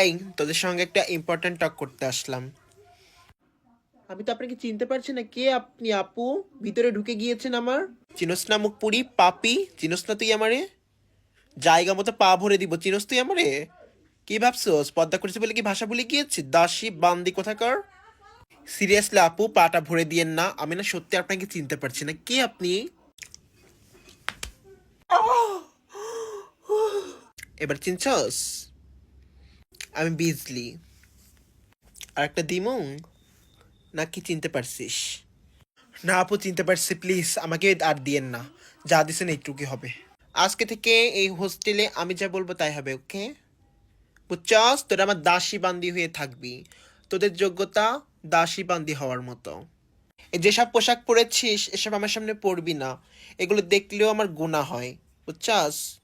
এই, তোদের সঙ্গে একটা ইম্পর্ট্যান্ট টক করতে আসলাম। আমি তো আপনাকে চিনতে পারছি না কে আপনি, আপু? ভিতরে ঢুকে গিয়েছেন আমার। চিনস না মুখ পুরি, পাপি। চিনস না তুই আমারে? জায়গা মতো পা ভরে দিব। চিনস তুই আমারে? কি ভাবছোস? পদ্মা করেছি বলে কি ভাষা ভুলে গিয়েছি? দাসী, বান্দি কোথাকার? সিরিয়াসলি আপু, পাটা ভরে দিয়েন না। আমি না সত্যি আপনাকে চিনতে পারছি না। কে আপনি? এবার চিনছস? আমি বিজলি। আর একটা দিমং? নাকি চিনতে পারছিস? না আপু, চিনতে পারছি, প্লিজ, আমাকে আর দিয়েন না। যা দিছেন এইটুকুই হবে। আজকে থেকে এই হোস্টেলে আমি যা বলব তাই হবে, ওকে? বুঝছস? তোরা আমার দাসী বান্দি হয়ে থাকবি। তোদের যোগ্যতা দাসী বান্দি হওয়ার মতো। এই যেসব পোশাক পরেছিস, এসব আমার সামনে পরবি না। এগুলো দেখলেও আমার গুণা হয়। বুঝছস?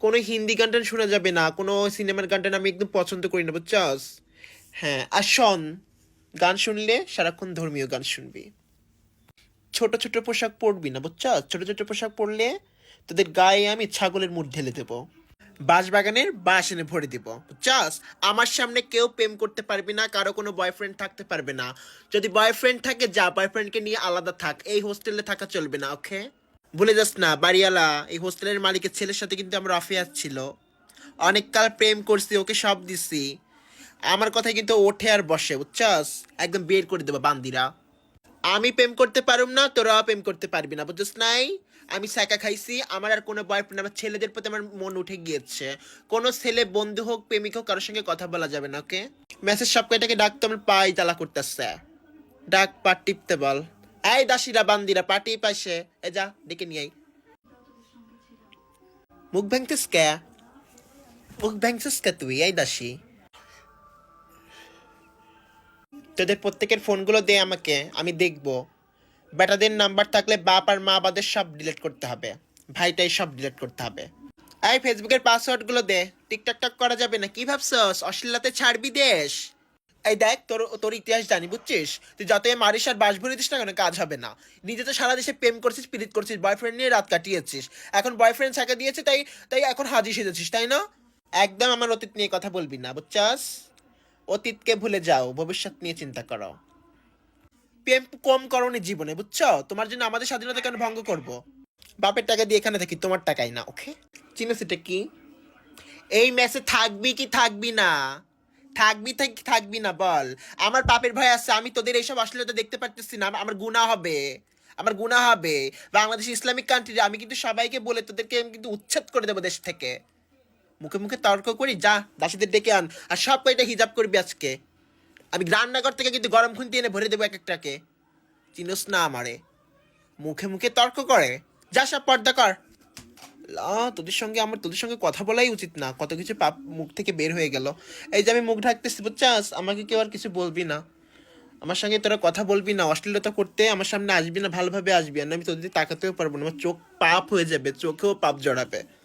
কোনো হিন্দি গান টান শোনা যাবে না, কোনো সিনেমার গান টান আমি একদম পছন্দ করি না, বুঝছস? হ্যাঁ আর শন, গান শুনলে সারাক্ষণ ধর্মীয় গান শুনবি। ছোট ছোট পোশাক পরবি না, বুঝছস? ছোট ছোট পোশাক পরলে তোদের গায়ে আমি ছাগলের মুখ ঢেলে দেবো। বাঁশবাগানের বাঁশ এনে ভরে দিব, বুঝছস? আমার সামনে কেউ প্রেম করতে পারবি না, কারও কোনো বয়ফ্রেন্ড থাকতে পারবে না। যদি বয়ফ্রেন্ড থাকে, যা বয়ফ্রেন্ডকে নিয়ে আলাদা থাক, এই হোস্টেলে থাকা চলবে না ওকে ভুলে যাস না, বাড়িওয়ালা, এই হোস্টেলের মালিকের ছেলের সাথে কিন্তু আমার অফিয়ার ছিল। অনেক কাল প্রেম করছি, ওকে সব দিছি। আমার কথায় কিন্তু ওঠে আর বসে, বুঝছস? একদম বের করে দেবো বান্দিরা। আমি প্রেম করতে পারুম না, তোরাও প্রেম করতে পারবি না, বুঝছিস নাই? আমি সাকা খাইছি, আমার আর কোনো বয়ফ্রেন্ড আমার ছেলেদের প্রতি আমার মন উঠে গিয়েছে। কোনো ছেলে, বন্ধু হোক, প্রেমিক হোক, কারোর সঙ্গে কথা বলা যাবে না, ওকে? মেসেজ সব কয়টাকে ডাক তো আমার পাই জ্বালা করতেছে। ডাক পা টিপতে বল। এই দাসীরা বান্দিরা পাটি পাশে এ যা, ডেকে নিয়ে মুখ ভেঙতেস কে? মুখ ভেঙছিস কে তুই, এই দাসী? তোদের প্রত্যেকের ফোনগুলো দে আমাকে, আমি দেখব। বেটাদের নাম্বার থাকলে বাপ আর মা বাদের সব ডিলিট করতে হবে। ভাইটাই সব ডিলিট করতে হবে। এই ফেসবুকের পাসওয়ার্ডগুলো দে। টিকটক টক করা যাবে না, কি ভাবছস? অশ্লীলতাতে ছাড়বি দেশ। এই দেখ, তোর তোর ইতিহাস জানি, বুঝছিস? তুই যতই মারিস আর বাস ভরে দিস না কেন, কাজ হবে না। নিজে তো সারা দেশে প্রেম করছিস পিরিত করছিস বয়ফ্রেন্ড নিয়ে রাত কাটিয়েছিস। এখন বয়ফ্রেন্ড ছাকা দিয়েছে, তাই তাই এখন হাজি সেজেছিস, তাই না? একদম আমার অতীত নিয়ে কথা বলবি না, বুঝছাস? অতীতকে ভুলে যাও, ভবিষ্যৎ নিয়ে চিন্তা করো। প্রেম কম করনি জীবনে, বুঝছ? তোমার জন্য আমাদের স্বাধীনতা কেন ভঙ্গ করব? বাপের টাকা দিয়ে এখানে থাকি, তোমার টাকাই না ওকে চিনো সেটা কি? এই ম্যাচে থাকবি কি থাকবি না? থাকবি থাক- থাকবি না, বল। আমার পাপের ভয় আছে, আমি তোদের এইসব অশ্লীলতা দেখতে পারতেছি না, আমার গুণা হবে। আমার গুণা হবে। বাংলাদেশ ইসলামিক কান্ট্রি আমি কিন্তু সবাইকে বলে তোদেরকে আমি কিন্তু উচ্ছেদ করে দেবো দেশ থেকে। মুখে মুখে তর্ক করি, যা, দাসীদের ডেকে আন, আর সব কয়টা হিজাব করবি আজকে। আমি রান্নাঘর থেকে কিন্তু গরম খুন্তি এনে ভরে দেবো এক একটাকে চিনোস না আমারে। মুখে মুখে তর্ক করে। যা সব পর্দা কর। তোদের সঙ্গে আমার, তোদের সঙ্গে কথা বলাই উচিত না। কত কিছু পাপ মুখ থেকে বের হয়ে গেল। এই যে আমি মুখ ঢাকতেছি, বুঝছাস? আমাকে কেউ আর কিছু বলবি না। আমার সঙ্গে তোরা কথা বলবি না, অশ্লীলতা করতে আমার সামনে আসবি না, ভালোভাবে আসবি আর না। আমি তোদের তাকাতেও পারব না। আমার চোখ পাপ হয়ে যাবে, চোখেও পাপ জড়াবে।